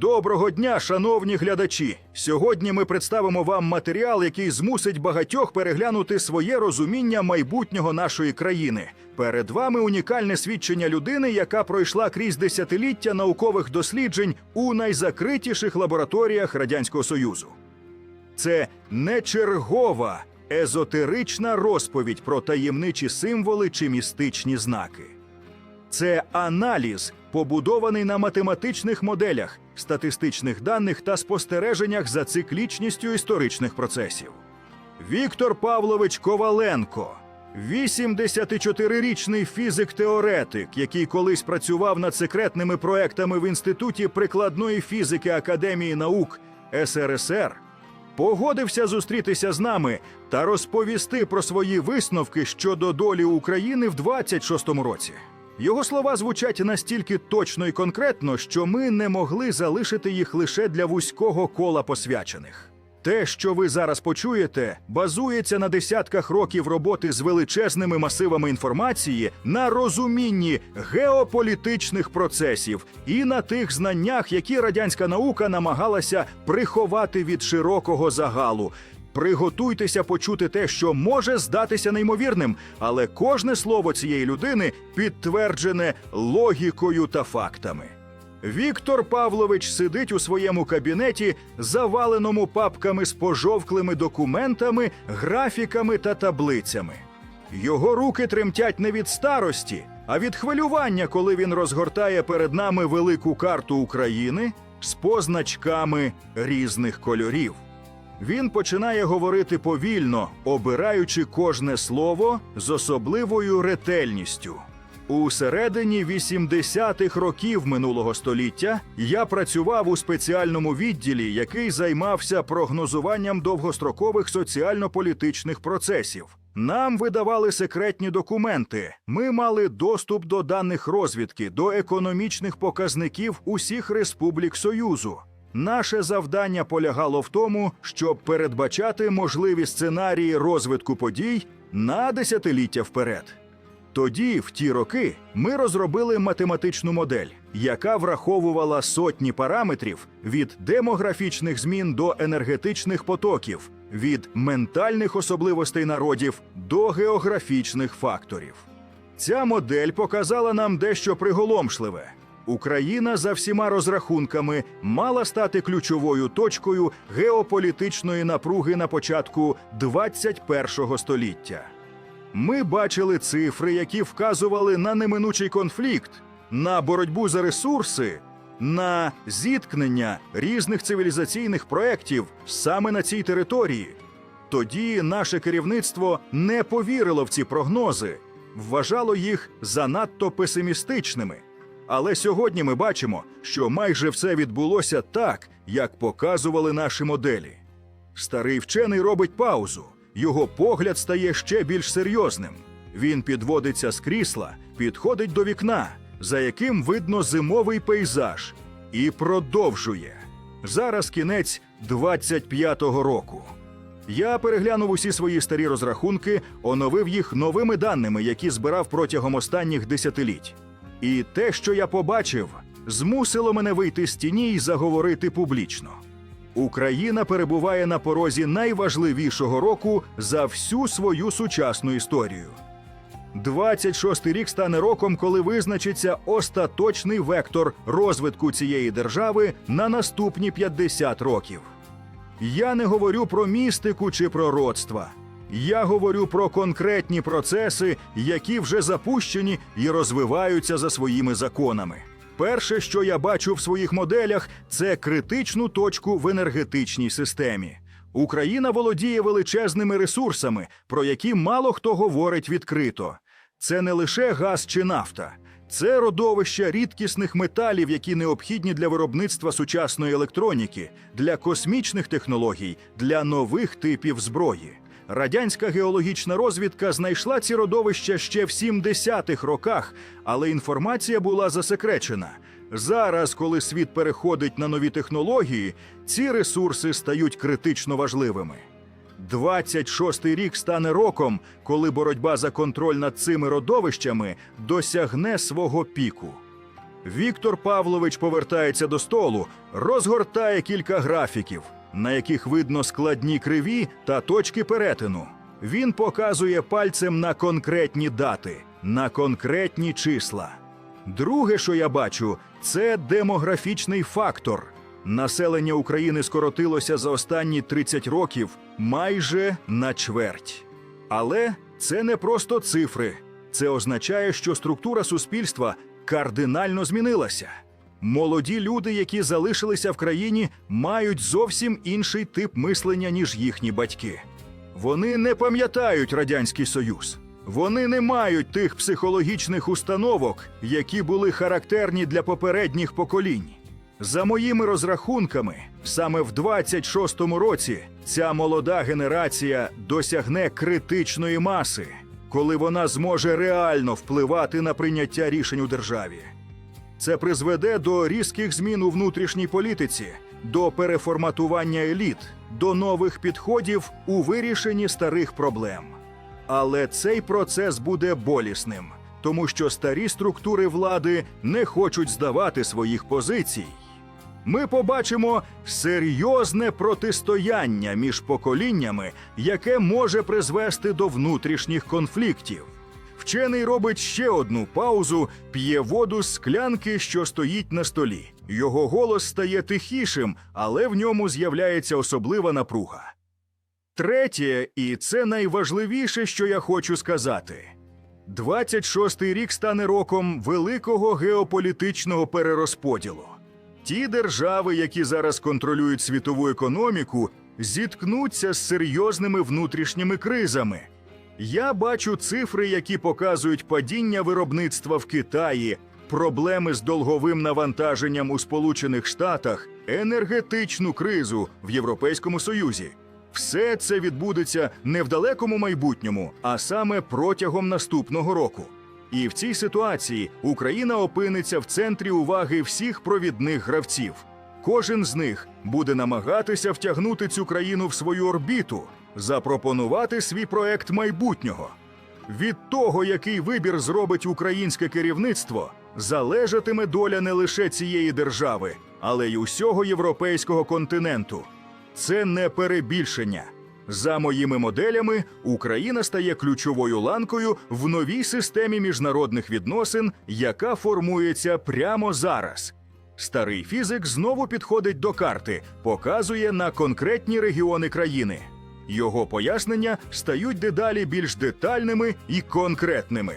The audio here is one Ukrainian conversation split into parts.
Доброго дня, шановні глядачі! Сьогодні ми представимо вам матеріал, який змусить багатьох переглянути своє розуміння майбутнього нашої країни. Перед вами унікальне свідчення людини, яка пройшла крізь десятиліття наукових досліджень у найзакритіших лабораторіях Радянського Союзу. Це не чергова езотерична розповідь про таємничі символи чи містичні знаки. Це аналіз, побудований на математичних моделях, статистичних даних та спостереженнях за циклічністю історичних процесів. Віктор Павлович Коваленко, 84-річний фізик-теоретик, який колись працював над секретними проектами в Інституті прикладної фізики Академії наук СРСР, погодився зустрітися з нами та розповісти про свої висновки щодо долі України в 26-му році. Його слова звучать настільки точно і конкретно, що ми не могли залишити їх лише для вузького кола посвячених. Те, що ви зараз почуєте, базується на десятках років роботи з величезними масивами інформації, на розумінні геополітичних процесів і на тих знаннях, які радянська наука намагалася приховати від широкого загалу. Приготуйтеся почути те, що може здатися неймовірним, але кожне слово цієї людини підтверджене логікою та фактами. Віктор Павлович сидить у своєму кабінеті, заваленому папками з пожовклими документами, графіками та таблицями. Його руки тремтять не від старості, а від хвилювання, коли він розгортає перед нами велику карту України з позначками різних кольорів. Він починає говорити повільно, обираючи кожне слово з особливою ретельністю. У середині 80-х років минулого століття я працював у спеціальному відділі, який займався прогнозуванням довгострокових соціально-політичних процесів. Нам видавали секретні документи. Ми мали доступ до даних розвідки, до економічних показників усіх республік Союзу. Наше завдання полягало в тому, щоб передбачати можливі сценарії розвитку подій на десятиліття вперед. Тоді, в ті роки, ми розробили математичну модель, яка враховувала сотні параметрів від демографічних змін до енергетичних потоків, від ментальних особливостей народів до географічних факторів. Ця модель показала нам дещо приголомшливе. Україна за всіма розрахунками мала стати ключовою точкою геополітичної напруги на початку 21-го століття. Ми бачили цифри, які вказували на неминучий конфлікт, на боротьбу за ресурси, на зіткнення різних цивілізаційних проєктів саме на цій території. Тоді наше керівництво не повірило в ці прогнози, вважало їх занадто песимістичними. Але сьогодні ми бачимо, що майже все відбулося так, як показували наші моделі. Старий вчений робить паузу. Його погляд стає ще більш серйозним. Він підводиться з крісла, підходить до вікна, за яким видно зимовий пейзаж, і продовжує. Зараз кінець 25-го року. Я переглянув усі свої старі розрахунки, оновив їх новими даними, які збирав протягом останніх десятиліть. І те, що я побачив, змусило мене вийти з тіні і заговорити публічно. Україна перебуває на порозі найважливішого року за всю свою сучасну історію. 26-й рік стане роком, коли визначиться остаточний вектор розвитку цієї держави на наступні 50 років. Я не говорю про містику чи пророцтва. Я говорю про конкретні процеси, які вже запущені і розвиваються за своїми законами. Перше, що я бачу в своїх моделях, це критичну точку в енергетичній системі. Україна володіє величезними ресурсами, про які мало хто говорить відкрито. Це не лише газ чи нафта, це родовища рідкісних металів, які необхідні для виробництва сучасної електроніки, для космічних технологій, для нових типів зброї. Радянська геологічна розвідка знайшла ці родовища ще в 70-х роках, але інформація була засекречена. Зараз, коли світ переходить на нові технології, ці ресурси стають критично важливими. 26-й рік стане роком, коли боротьба за контроль над цими родовищами досягне свого піку. Віктор Павлович повертається до столу, розгортає кілька графіків, на яких видно складні криві та точки перетину. Він показує пальцем на конкретні дати, на конкретні числа. Друге, що я бачу, це демографічний фактор. Населення України скоротилося за останні 30 років майже на чверть. Але це не просто цифри. Це означає, що структура суспільства кардинально змінилася. Молоді люди, які залишилися в країні, мають зовсім інший тип мислення, ніж їхні батьки. Вони не пам'ятають Радянський Союз. Вони не мають тих психологічних установок, які були характерні для попередніх поколінь. За моїми розрахунками, саме в 26-му році ця молода генерація досягне критичної маси, коли вона зможе реально впливати на прийняття рішень у державі. Це призведе до різких змін у внутрішній політиці, до переформатування еліт, до нових підходів у вирішенні старих проблем. Але цей процес буде болісним, тому що старі структури влади не хочуть здавати своїх позицій. Ми побачимо серйозне протистояння між поколіннями, яке може призвести до внутрішніх конфліктів. Вчений робить ще одну паузу, п'є воду з склянки, що стоїть на столі. Його голос стає тихішим, але в ньому з'являється особлива напруга. Третє, і це найважливіше, що я хочу сказати. 26-й рік стане роком великого геополітичного перерозподілу. Ті держави, які зараз контролюють світову економіку, зіткнуться з серйозними внутрішніми кризами. Я бачу цифри, які показують падіння виробництва в Китаї, проблеми з долговим навантаженням у Сполучених Штатах, енергетичну кризу в Європейському Союзі. Все це відбудеться не в далекому майбутньому, а саме протягом наступного року. І в цій ситуації Україна опиниться в центрі уваги всіх провідних гравців. Кожен з них буде намагатися втягнути цю країну в свою орбіту, запропонувати свій проект майбутнього. Від того, який вибір зробить українське керівництво, залежатиме доля не лише цієї держави, але й усього європейського континенту. Це не перебільшення. За моїми моделями, Україна стає ключовою ланкою в новій системі міжнародних відносин, яка формується прямо зараз. Старий фізик знову підходить до карти, показує на конкретні регіони країни. Його пояснення стають дедалі більш детальними і конкретними.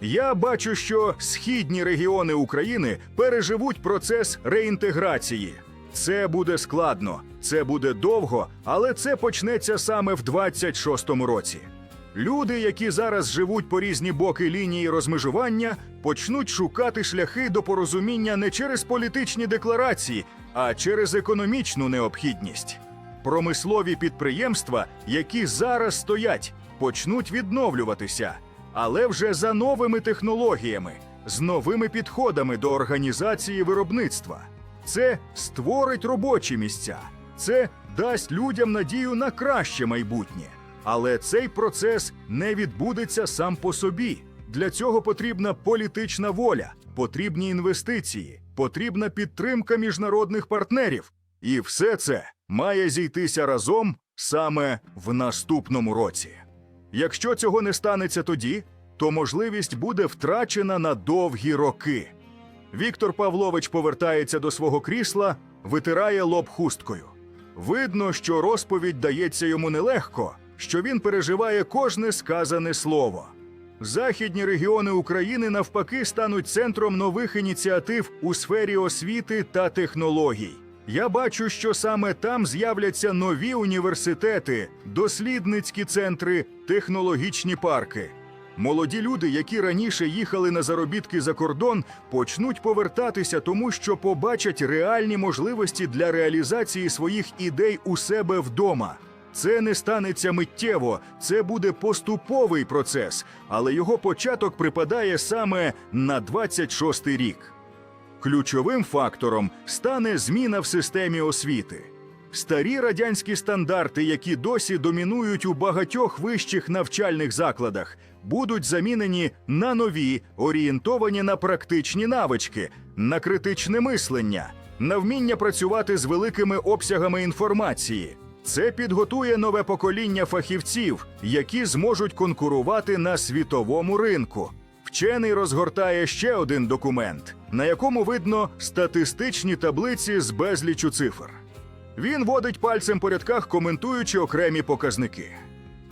Я бачу, що східні регіони України переживуть процес реінтеграції. Це буде складно, це буде довго, але це почнеться саме в 26-му році. Люди, які зараз живуть по різні боки лінії розмежування, почнуть шукати шляхи до порозуміння не через політичні декларації, а через економічну необхідність. Промислові підприємства, які зараз стоять, почнуть відновлюватися, але вже за новими технологіями, з новими підходами до організації виробництва. Це створить робочі місця, це дасть людям надію на краще майбутнє. Але цей процес не відбудеться сам по собі. Для цього потрібна політична воля, потрібні інвестиції, потрібна підтримка міжнародних партнерів. І все це має зійтися разом саме в наступному році. Якщо цього не станеться тоді, то можливість буде втрачена на довгі роки. Віктор Павлович повертається до свого крісла, витирає лоб хусткою. Видно, що розповідь дається йому нелегко, що він переживає кожне сказане слово. Західні регіони України навпаки стануть центром нових ініціатив у сфері освіти та технологій. Я бачу, що саме там з'являться нові університети, дослідницькі центри, технологічні парки. Молоді люди, які раніше їхали на заробітки за кордон, почнуть повертатися, тому що побачать реальні можливості для реалізації своїх ідей у себе вдома. Це не станеться миттєво, це буде поступовий процес, але його початок припадає саме на 26-й рік. Ключовим фактором стане зміна в системі освіти. Старі радянські стандарти, які досі домінують у багатьох вищих навчальних закладах, будуть замінені на нові, орієнтовані на практичні навички, на критичне мислення, на вміння працювати з великими обсягами інформації. Це підготує нове покоління фахівців, які зможуть конкурувати на світовому ринку. Вчений розгортає ще один документ, на якому видно статистичні таблиці з безлічу цифр. Він водить пальцем по рядках, коментуючи окремі показники.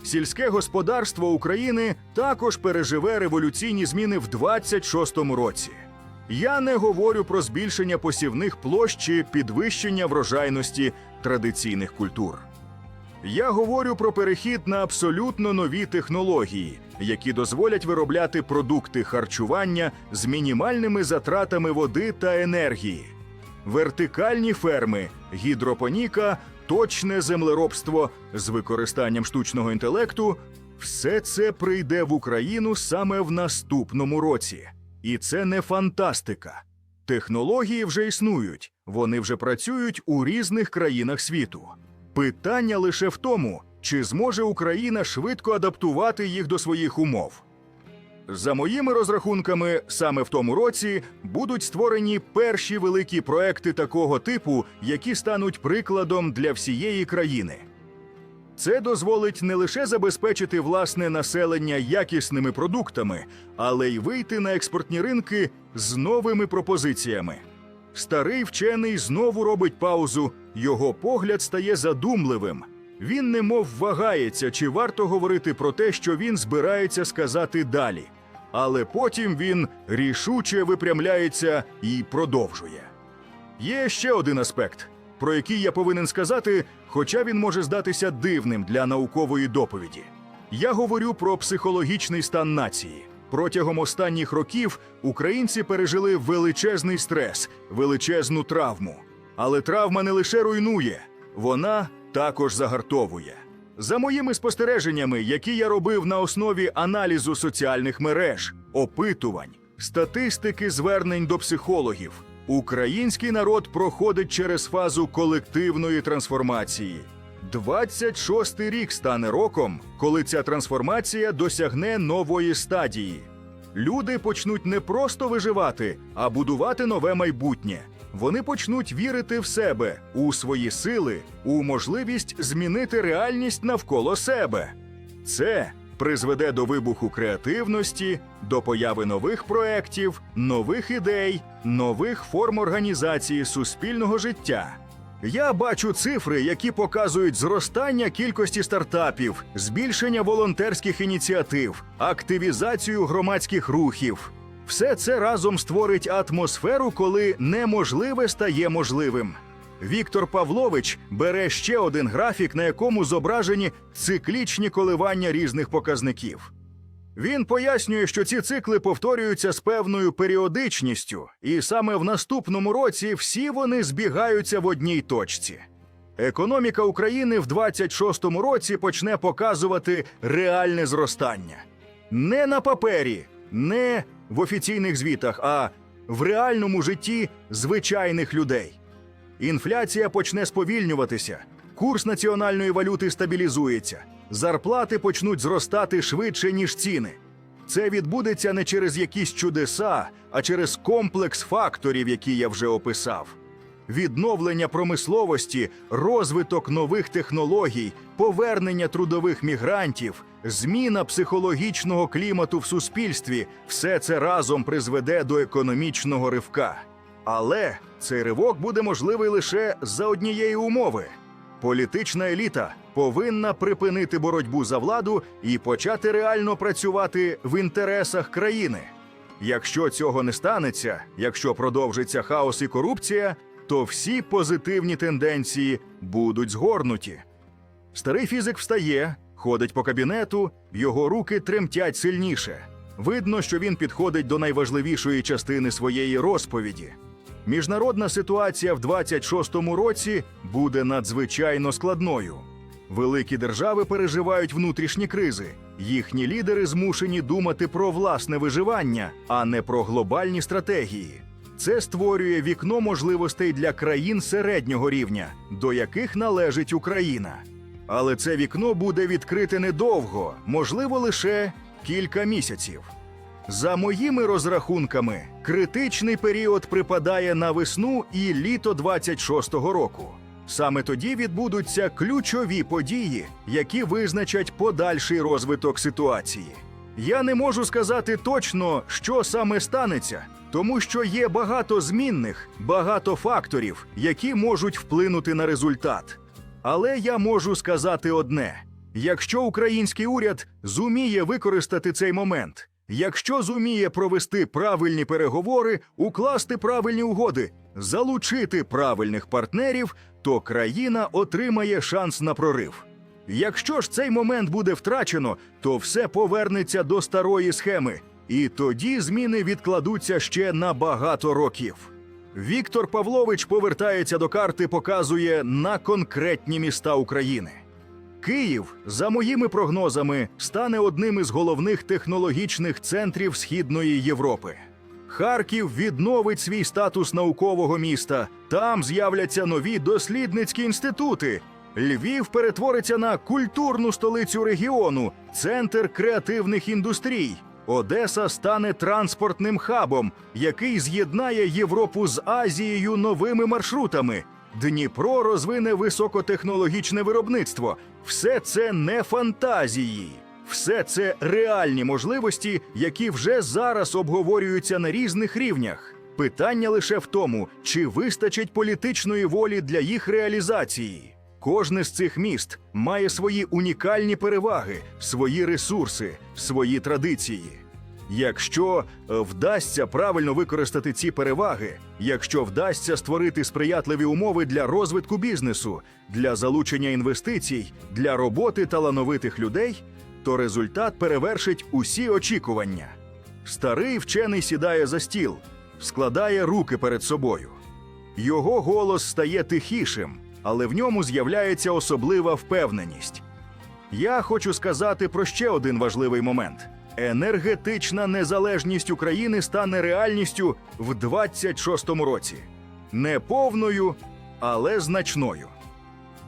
Сільське господарство України також переживе революційні зміни в 26-му році. Я не говорю про збільшення посівних площ чи підвищення врожайності традиційних культур. Я говорю про перехід на абсолютно нові технології, які дозволять виробляти продукти харчування з мінімальними затратами води та енергії, вертикальні ферми, гідропоніка, точне землеробство з використанням штучного інтелекту. Все це прийде в Україну саме в наступному році. І це не фантастика. Технології вже існують, вони вже працюють у різних країнах світу. Питання лише в тому, чи зможе Україна швидко адаптувати їх до своїх умов. За моїми розрахунками, саме в тому році будуть створені перші великі проекти такого типу, які стануть прикладом для всієї країни. Це дозволить не лише забезпечити власне населення якісними продуктами, але й вийти на експортні ринки з новими пропозиціями. Старий вчений знову робить паузу, його погляд стає задумливим. Він немов вагається, чи варто говорити про те, що він збирається сказати далі. Але потім він рішуче випрямляється і продовжує. Є ще один аспект, про який я повинен сказати, хоча він може здатися дивним для наукової доповіді. Я говорю про психологічний стан нації. Протягом останніх років українці пережили величезний стрес, величезну травму. Але травма не лише руйнує, вона також загартовує. За моїми спостереженнями, які я робив на основі аналізу соціальних мереж, опитувань, статистики звернень до психологів, український народ проходить через фазу колективної трансформації. 26-й рік стане роком, коли ця трансформація досягне нової стадії. Люди почнуть не просто виживати, а будувати нове майбутнє. Вони почнуть вірити в себе, у свої сили, у можливість змінити реальність навколо себе. Це призведе до вибуху креативності, до появи нових проєктів, нових ідей, нових форм організації суспільного життя. Я бачу цифри, які показують зростання кількості стартапів, збільшення волонтерських ініціатив, активізацію громадських рухів. Все це разом створить атмосферу, коли неможливе стає можливим. Віктор Павлович бере ще один графік, на якому зображені циклічні коливання різних показників. Він пояснює, що ці цикли повторюються з певною періодичністю, і саме в наступному році всі вони збігаються в одній точці. Економіка України в 26-му році почне показувати реальне зростання. Не на папері, не в офіційних звітах, а в реальному житті звичайних людей. Інфляція почне сповільнюватися, курс національної валюти стабілізується, зарплати почнуть зростати швидше, ніж ціни. Це відбудеться не через якісь чудеса, а через комплекс факторів, які я вже описав. Відновлення промисловості, розвиток нових технологій, повернення трудових мігрантів, зміна психологічного клімату в суспільстві все це разом призведе до економічного ривка. Але цей ривок буде можливий лише за однієї умови: політична еліта повинна припинити боротьбу за владу і почати реально працювати в інтересах країни. Якщо цього не станеться, якщо продовжиться хаос і корупція, то всі позитивні тенденції будуть згорнуті. Старий фізик встає, ходить по кабінету, його руки тремтять сильніше. Видно, що він підходить до найважливішої частини своєї розповіді. Міжнародна ситуація в 26-му році буде надзвичайно складною. Великі держави переживають внутрішні кризи. Їхні лідери змушені думати про власне виживання, а не про глобальні стратегії. Це створює вікно можливостей для країн середнього рівня, до яких належить Україна. Але це вікно буде відкрите недовго, можливо, лише кілька місяців. За моїми розрахунками, критичний період припадає на весну і літо 26-го року. Саме тоді відбудуться ключові події, які визначать подальший розвиток ситуації. Я не можу сказати точно, що саме станеться, тому що є багато змінних, багато факторів, які можуть вплинути на результат. Але я можу сказати одне: якщо український уряд зуміє використати цей момент, якщо зуміє провести правильні переговори, укласти правильні угоди, залучити правильних партнерів, то країна отримає шанс на прорив. Якщо ж цей момент буде втрачено, то все повернеться до старої схеми, і тоді зміни відкладуться ще на багато років. Віктор Павлович повертається до карти, показує на конкретні міста України. Київ, за моїми прогнозами, стане одним із головних технологічних центрів Східної Європи. Харків відновить свій статус наукового міста. Там з'являться нові дослідницькі інститути. Львів перетвориться на культурну столицю регіону, центр креативних індустрій. Одеса стане транспортним хабом, який з'єднає Європу з Азією новими маршрутами. Дніпро розвине високотехнологічне виробництво. Все це не фантазії. Все це реальні можливості, які вже зараз обговорюються на різних рівнях. Питання лише в тому, чи вистачить політичної волі для їх реалізації. Кожне з цих міст має свої унікальні переваги, свої ресурси, свої традиції. Якщо е, вдасться правильно використати ці переваги, якщо вдасться створити сприятливі умови для розвитку бізнесу, для залучення інвестицій, для роботи талановитих людей, то результат перевершить усі очікування. Старий вчений сідає за стіл, складає руки перед собою. Його голос стає тихішим, але в ньому з'являється особлива впевненість. Я хочу сказати про ще один важливий момент: енергетична незалежність України стане реальністю в 26-му році. Не повною, але значною.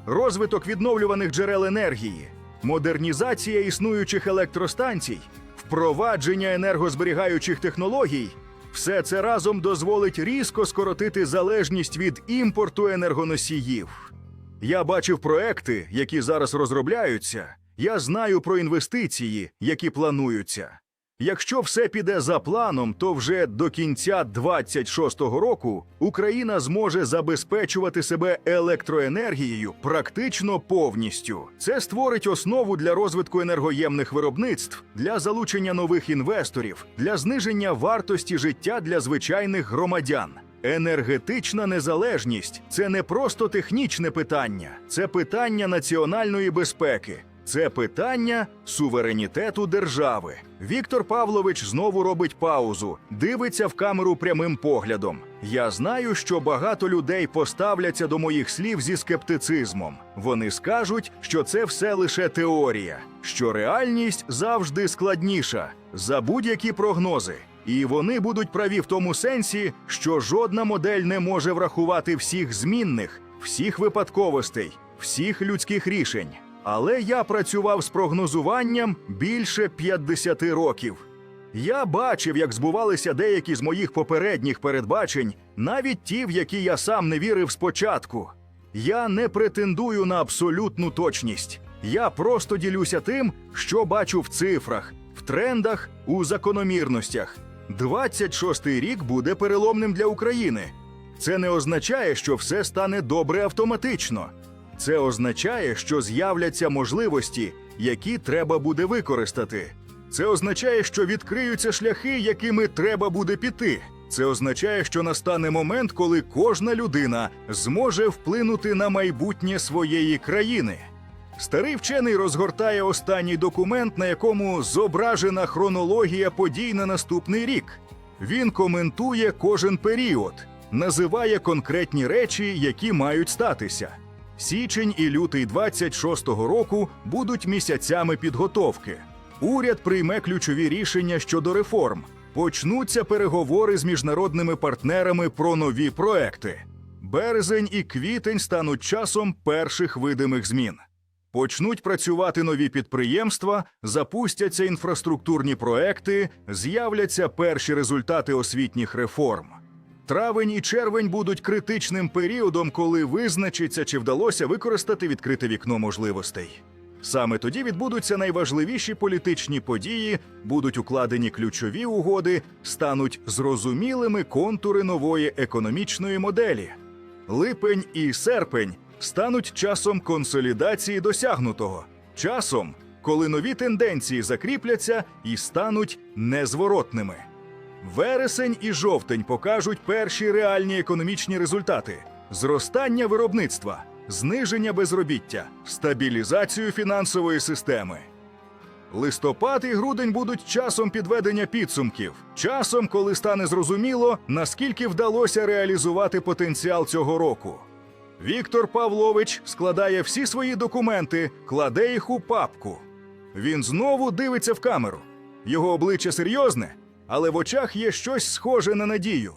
Розвиток відновлюваних джерел енергії, модернізація існуючих електростанцій, впровадження енергозберігаючих технологій все це разом дозволить різко скоротити залежність від імпорту енергоносіїв. Я бачив проекти, які зараз розробляються. Я знаю про інвестиції, які плануються. Якщо все піде за планом, то вже до кінця 26-го року Україна зможе забезпечувати себе електроенергією практично повністю. Це створить основу для розвитку енергоємних виробництв, для залучення нових інвесторів, для зниження вартості життя для звичайних громадян. Енергетична незалежність це не просто технічне питання, це питання національної безпеки. Це питання суверенітету держави. Віктор Павлович знову робить паузу, дивиться в камеру прямим поглядом. Я знаю, що багато людей поставляться до моїх слів зі скептицизмом. Вони скажуть, що це все лише теорія, що реальність завжди складніша за будь-які прогнози. І вони будуть праві в тому сенсі, що жодна модель не може врахувати всіх змінних, всіх випадковостей, всіх людських рішень. Але я працював з прогнозуванням більше 50 років. Я бачив, як збувалися деякі з моїх попередніх передбачень, навіть ті, в які я сам не вірив спочатку. Я не претендую на абсолютну точність. Я просто ділюся тим, що бачу в цифрах, в трендах, у закономірностях. 26-й рік буде переломним для України. Це не означає, що все стане добре автоматично. Це означає, що з'являться можливості, які треба буде використати. Це означає, що відкриються шляхи, якими треба буде піти. Це означає, що настане момент, коли кожна людина зможе вплинути на майбутнє своєї країни. Старий вчений розгортає останній документ, на якому зображена хронологія подій на наступний рік. Він коментує кожен період, називає конкретні речі, які мають статися. Січень і лютий 26-го року будуть місяцями підготовки. Уряд прийме ключові рішення щодо реформ. Почнуться переговори з міжнародними партнерами про нові проекти. Березень і квітень стануть часом перших видимих змін. Почнуть працювати нові підприємства, запустяться інфраструктурні проекти, з'являться перші результати освітніх реформ. Травень і червень будуть критичним періодом, коли визначиться, чи вдалося використати відкрите вікно можливостей. Саме тоді відбудуться найважливіші політичні події, будуть укладені ключові угоди, стануть зрозумілими контури нової економічної моделі. Липень і серпень стануть часом консолідації досягнутого, часом, коли нові тенденції закріпляться і стануть незворотними. Вересень і жовтень покажуть перші реальні економічні результати: зростання виробництва, зниження безробіття, стабілізацію фінансової системи. Листопад і грудень будуть часом підведення підсумків, часом, коли стане зрозуміло, наскільки вдалося реалізувати потенціал цього року. Віктор Павлович складає всі свої документи, кладе їх у папку. Він знову дивиться в камеру. Його обличчя серйозне, але в очах є щось схоже на надію.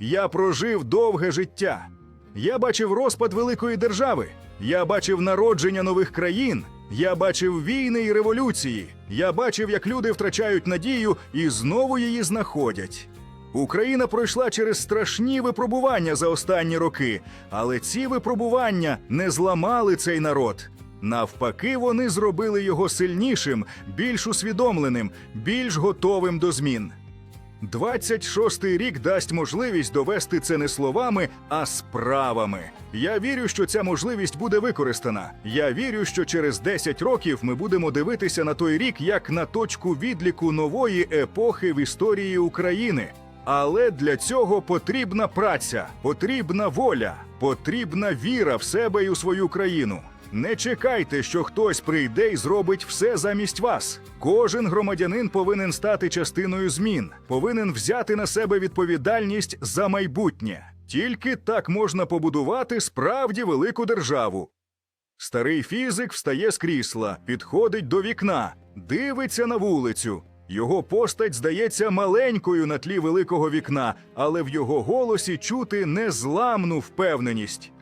Я прожив довге життя. Я бачив розпад великої держави. Я бачив народження нових країн. Я бачив війни і революції. Я бачив, як люди втрачають надію і знову її знаходять. Україна пройшла через страшні випробування за останні роки, але ці випробування не зламали цей народ. Навпаки, вони зробили його сильнішим, більш усвідомленим, більш готовим до змін. 26-й рік дасть можливість довести це не словами, а справами. Я вірю, що ця можливість буде використана. Я вірю, що через 10 років ми будемо дивитися на той рік як на точку відліку нової епохи в історії України. Але для цього потрібна праця, потрібна воля, потрібна віра в себе і у свою країну. Не чекайте, що хтось прийде і зробить все замість вас. Кожен громадянин повинен стати частиною змін, повинен взяти на себе відповідальність за майбутнє. Тільки так можна побудувати справді велику державу. Старий фізик встає з крісла, підходить до вікна, дивиться на вулицю. Його постать здається маленькою на тлі великого вікна, але в його голосі чути незламну впевненість.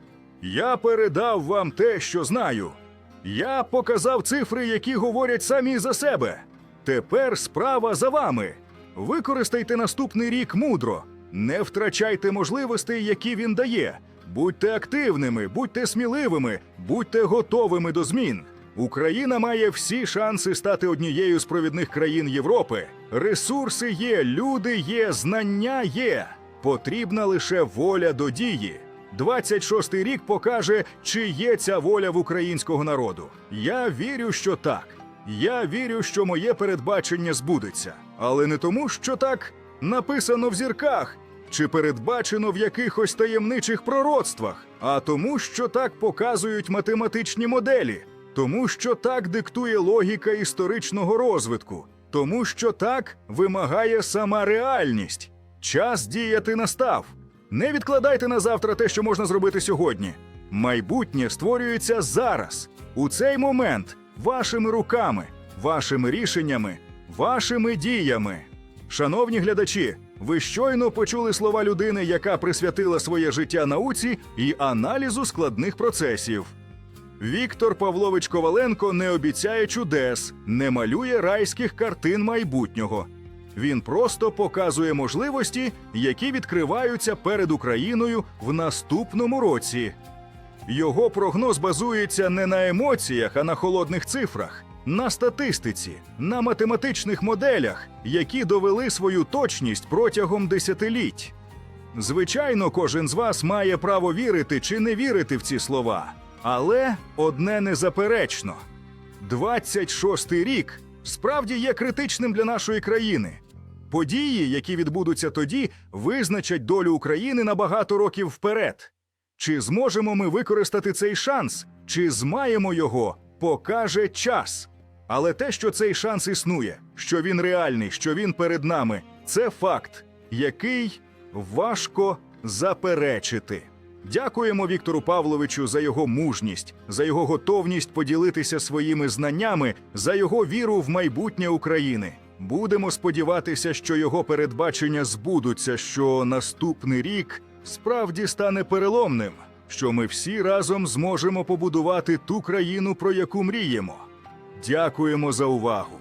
Я передав вам те, що знаю. Я показав цифри, які говорять самі за себе. Тепер справа за вами. Використайте наступний рік мудро, не втрачайте можливостей, які він дає. Будьте активними, будьте сміливими, будьте готовими до змін. Україна має всі шанси стати однією з провідних країн Європи. Ресурси є, люди є, знання є. Потрібна лише воля до дії. 26-й рік покаже, чи є ця воля в українського народу. Я вірю, що так. Я вірю, що моє передбачення збудеться, але не тому, що так написано в зірках чи передбачено в якихось таємничих пророцтвах, а тому, що так показують математичні моделі, тому що так диктує логіка історичного розвитку, тому що так вимагає сама реальність. Час діяти настав. Не відкладайте на завтра те, що можна зробити сьогодні. Майбутнє створюється зараз, у цей момент, вашими руками, вашими рішеннями, вашими діями. Шановні глядачі, ви щойно почули слова людини, яка присвятила своє життя науці і аналізу складних процесів. Віктор Павлович Коваленко не обіцяє чудес, не малює райських картин майбутнього. Він просто показує можливості, які відкриваються перед Україною в наступному році. Його прогноз базується не на емоціях, а на холодних цифрах, на статистиці, на математичних моделях, які довели свою точність протягом десятиліть. Звичайно, кожен з вас має право вірити чи не вірити в ці слова, але одне незаперечно: 26-й рік справді є критичним для нашої країни. Події, які відбудуться тоді, визначать долю України на багато років вперед. Чи зможемо ми використати цей шанс, чи змаємо його, покаже час. Але те, що цей шанс існує, що він реальний, що він перед нами, це факт, який важко заперечити. Дякуємо Віктору Павловичу за його мужність, за його готовність поділитися своїми знаннями, за його віру в майбутнє України. Будемо сподіватися, що його передбачення збудуться, що наступний рік справді стане переломним. що ми всі разом зможемо побудувати ту країну, про яку мріємо. Дякуємо за увагу.